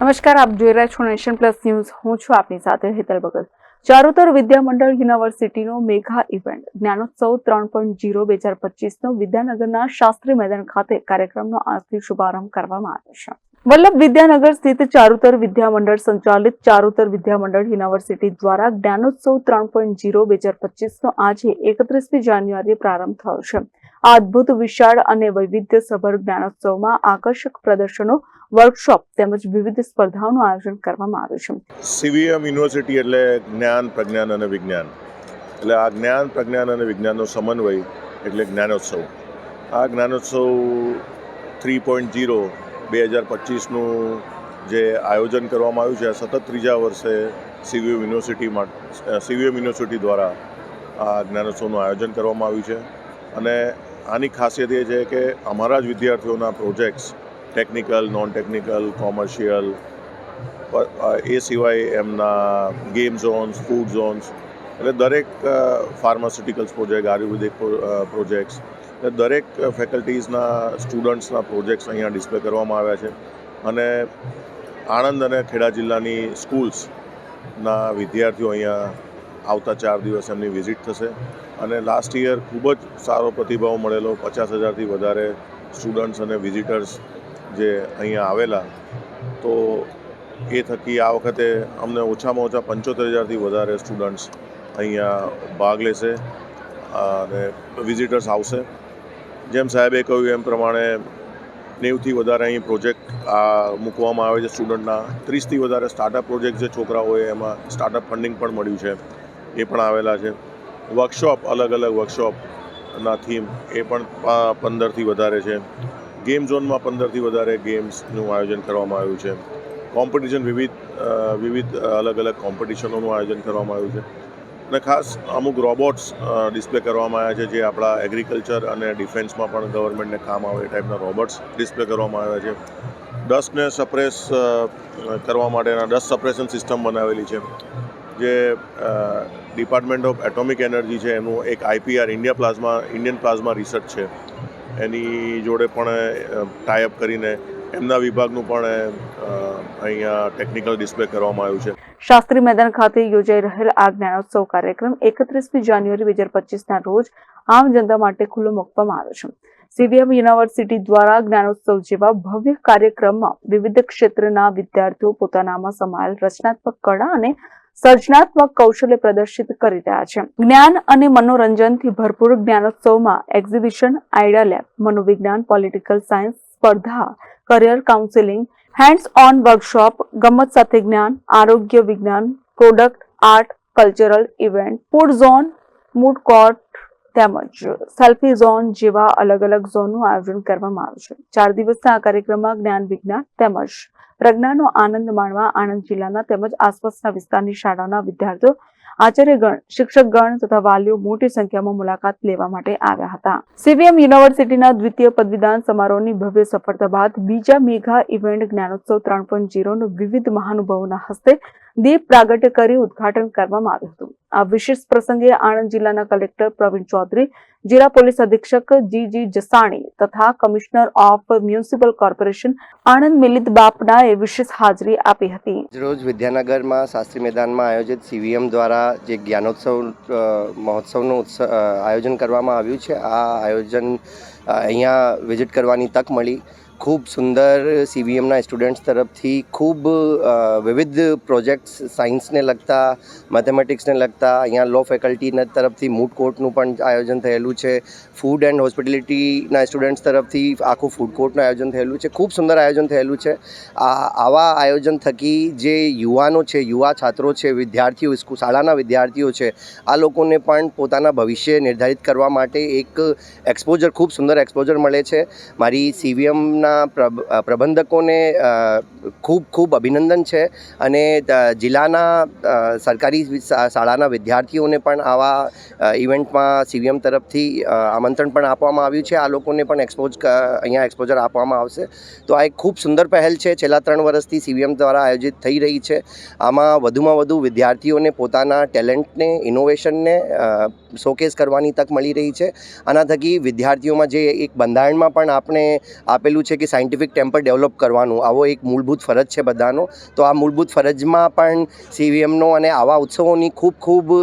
નમસ્કાર, આપ જોઈ રહ્યા છો નેશન પ્લસ ન્યૂઝ. હું છું આપની સાથે હેતલ ભગત. ચારુતર વિદ્યામંડળ યુનિવર્સિટીનો મેઘા ઇવેન્ટ, જ્ઞાનોત્સવ ત્રણ પોઈન્ટ જીરો બે હજાર પચીસનો વિદ્યાનગરના શાસ્ત્રી મેદાન ખાતે કાર્યક્રમનો આજથી શુભારંભ કરવામાં આવ્યો છે. વલ્લભ વિદ્યાનગર સ્થિત ચારુતર વિદ્યામંડળ સંચાલિત ચારુતર વિદ્યામંડળ યુનિવર્સિટી દ્વારા જ્ઞાનોત્સવ ત્રણ પોઈન્ટ જીરો બે હજાર પચીસનો આજે એકત્રીસમી જાન્યુઆરીએ પ્રારંભ થયો છે. આ અદ્ભુત, વિશાળ અને વૈવિધ્યસભર જ્ઞાનોત્સવમાં આકર્ષક પ્રદર્શનો વર્કશોપ તેમજ વિવિધ સ્પર્ધાઓનું આયોજન કરવામાં આવ્યું છે. સીવીએમ યુનિવર્સિટી એટલે જ્ઞાન, પ્રજ્ઞાન અને વિજ્ઞાન. એટલે આ જ્ઞાન, પ્રજ્ઞાન અને વિજ્ઞાનનો સમન્વય એટલે જ્ઞાનોત્સવ. આ જ્ઞાનોત્સવ થ્રી પોઈન્ટ જીરો બે હજાર પચીસનું જે આયોજન કરવામાં આવ્યું છે સતત ત્રીજા વર્ષે સીવીએમ યુનિવર્સિટીમાં સીવીએમ યુનિવર્સિટી દ્વારા આ જ્ઞાનોત્સવનું આયોજન કરવામાં આવ્યું છે. અને આની ખાસિયત એ છે કે અમારા જ વિદ્યાર્થીઓના projects technical non technical commercial એ સિવાય એમના ગેમ ઝોન્સ ફૂડ ઝોન્સ એટલે દરેક ફાર્માસ્યુટિકલ્સ પ્રોજેક્ટ આયુર્વેદિક પ્રોજેક્ટ્સ એટલે દરેક ફેકલ્ટીઝના સ્ટુડન્ટ્સના પ્રોજેક્ટ્સ અહીંયા ડિસ્પ્લે કરવામાં આવ્યા છે. અને આણંદ અને ખેડા જિલ્લાની સ્કૂલ્સના વિદ્યાર્થીઓ અહીંયા આવતા ચાર દિવસ એમની વિઝિટ થશે. અને લાસ્ટ યર ખૂબ જ સારો પ્રતિભાવ મળેલો, પચાસ હજારથી વધારે સ્ટુડન્ટ્સ અને વિઝિટર્સ જે અહીંયા આવેલા, તો એ થકી આ વખતે અમને ઓછામાં ઓછા પંચોતેર હજારથી વધારે સ્ટુડન્ટ્સ અહીંયા ભાગ લેશે, અને વિઝિટર્સ આવશે. જેમ સાહેબે કહ્યું એમ પ્રમાણે નેવથી વધારે અહીં પ્રોજેક્ટ આ મૂકવામાં આવે છે સ્ટુડન્ટના ત્રીસથી વધારે સ્ટાર્ટઅપ પ્રોજેક્ટ જે છોકરા હોય એમાં સ્ટાર્ટઅપ ફંડિંગ પણ મળ્યું છે, એ પણ આવેલા છે. વર્કશોપ અલગ અલગ વર્કશોપના થીમ એ પણ પંદરથી વધારે છે. ગેમ ઝોનમાં પંદરથી વધારે ગેમ્સનું આયોજન કરવામાં આવ્યું છે. કોમ્પિટિશન વિવિધ વિવિધ અલગ અલગ કોમ્પિટિશનોનું આયોજન કરવામાં આવ્યું છે. અને ખાસ અમુક રોબોટ્સ ડિસ્પ્લે કરવામાં આવ્યા છે જે આપણા એગ્રીકલ્ચર અને ડિફેન્સમાં પણ ગવર્મેન્ટને કામ આવે એ ટાઈપના રોબોટ્સ ડિસ્પ્લે કરવામાં આવ્યા છે. ડસ્ટને સપ્રેસ કરવા માટેના ડસ્ટ સપ્રેશન સિસ્ટમ બનાવેલી છે, જે ડિપાર્ટમેન્ટ ઓફ એટોમિક એનર્જી છે, એનું એક IPR, India plasma, Indian plasma research છે. એની જોડે પણ ટાઈઅપ કરીને એમના વિભાગનું પણ અહીંયા ટેકનિકલ ડિસ્પ્લે કરવામાં આવ્યું છે. શાસ્ત્રી મેદાન ખાતે યોજાઈ રહેલ આ જ્ઞાનોત્સવ કાર્યક્રમ એકત્રીસમી જાન્યુઆરી બે હજાર પચીસના રોજ આમ જનતા માટે ખુલ્લો મૂકવામાં આવ્યો છે. સીવીએમ યુનિવર્સિટી દ્વારા જ્ઞાનોત્સવ જેવા ભવ્ય કાર્યક્રમમાં વિવિધ ક્ષેત્રના વિદ્યાર્થીઓ પોતાનામાં સમાયેલ રચનાત્મક કળા અને સર્જનાત્મક કૌશલ્ય પ્રદર્શિત કરી રહ્યા છે. જ્ઞાન અને મનોરંજનથી ભરપૂર જ્ઞાનોત્સવમાં એક્ઝિબિશન આઈડિયા લેબ મનોવિજ્ઞાન પોલિટિકલ સાયન્સ સ્પર્ધા career counselling hands on workshop ગમત સાથે જ્ઞાન, આરોગ્ય વિજ્ઞાન product art cultural event food zone mood court તેમજ સેલ્ફી ઝોન જેવા અલગ અલગ ઝોનનું આયોજન કરવામાં આવ્યું છે. ચાર દિવસના આ કાર્યક્રમમાં જ્ઞાન, વિજ્ઞાન તેમજ પ્રજ્ઞાનો આનંદ માણવા આણંદ જિલ્લાના તેમજ આસપાસના વિસ્તારની શાળાના વિદ્યાર્થીઓ, આચાર્યગણ, શિક્ષકગણ તથા વાલીઓ મોટી સંખ્યામાં મુલાકાત લેવા માટે આવ્યા હતા. સીવીએમ યુનિવર્સિટીના દ્વિતીય પદવીદાન સમારોહની ભવ્ય સફળતા બાદ બીજા મેઘા ઇવેન્ટ જ્ઞાનોત્સવ ત્રણ પોઈન્ટ વિવિધ મહાનુભાવોના હસ્તે દીપ પ્રાગટ્ય કરી ઉદ્ઘાટન કરવામાં આવ્યું હતું. આ વિશેષ પ્રસંગે આણંદ જિલ્લાના કલેક્ટર પ્રવીણ ચૌધરી, જિલ્લા પોલીસ અધિક્ષક જી જી જસાણી તથા commissioner of municipal corporation Anand Milit બાપનાએ વિશેષ હાજરી આપી હતી. રોજ વિદ્યાનગરમાં શાસ્ત્રી મેદાનમાં આયોજિત સીવીએમ દ્વારા જે જ્ઞાનોત્સવ મહોત્સવનું આયોજન કરવામાં આવ્યું છે, આ આયોજન અહીંયા વિઝિટ કરવાની તક મળી. ખૂબ સુંદર સીવીએમના સ્ટુડન્ટ્સ તરફથી ખૂબ વિવિધ પ્રોજેક્ટ્સ સાયન્સને લગતા મેથેમેટિક્સને લગતા, અહીંયા લો ફેકલ્ટીના તરફથી મૂડ કોર્ટનું પણ આયોજન થયેલું છે. ફૂડ એન્ડ હોસ્પિટેલિટીના સ્ટુડન્ટ્સ તરફથી આખું ફૂડ કોર્ટનું આયોજન થયેલું છે. ખૂબ સુંદર આયોજન થયેલું છે. આ, આવા આયોજન થકી જે યુવાનો છે, યુવા છાત્રો છે, વિદ્યાર્થીઓ શાળાના વિદ્યાર્થીઓ છે, આ લોકોને પણ પોતાના ભવિષ્ય નિર્ધારિત કરવા માટે એક એક્સપોઝર ખૂબ સુંદર એક્સપોઝર મળે છે. મારી સીવીએમના પ્રબંધકોને ખૂબ ખૂબ અભિનંદન છે. અને જિલ્લાના સરકારી શાળાના વિદ્યાર્થીઓને પણ આવા ઇવેન્ટમાં સીવીએમ તરફથી આમંત્રણ પણ આપવામાં આવ્યું છે. આ લોકોને પણ એક્સપોઝ અહીંયા એક્સપોઝર આપવામાં આવશે. તો આ એક ખૂબ સુંદર પહેલ છે. છેલ્લા ત્રણ વર્ષથી સીવીએમ દ્વારા આયોજિત થઈ રહી છે. આમાં વધુમાં વધુ વિદ્યાર્થીઓને પોતાના ટેલેન્ટને, ઇનોવેશનને શોકેસ કરવાની તક મળી રહી છે. આના થકી વિદ્યાર્થીઓમાં જે એક બંધારણમાં પણ આપણે આપેલું છે કે સાયન્ટિફિક ટેમ્પર ડેવલપ કરવાનું, આવો એક મૂળભૂત ફરજ છે બધાનો. તો આ મૂળભૂત ફરજમાં પણ સીવીએમનો અને આવા ઉત્સવોની ખૂબ ખૂબ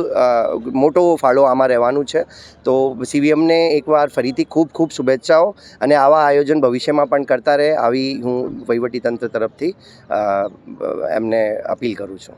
મોટો ફાળો આમાં રહેવાનું છે. તો સીવીએમને એકવાર ફરીથી ખૂબ ખૂબ શુભેચ્છાઓ અને આવા આયોજન ભવિષ્યમાં પણ કરતા રહે, આવી હું વહીવટીતંત્ર તરફથી એમને અપીલ કરું છું.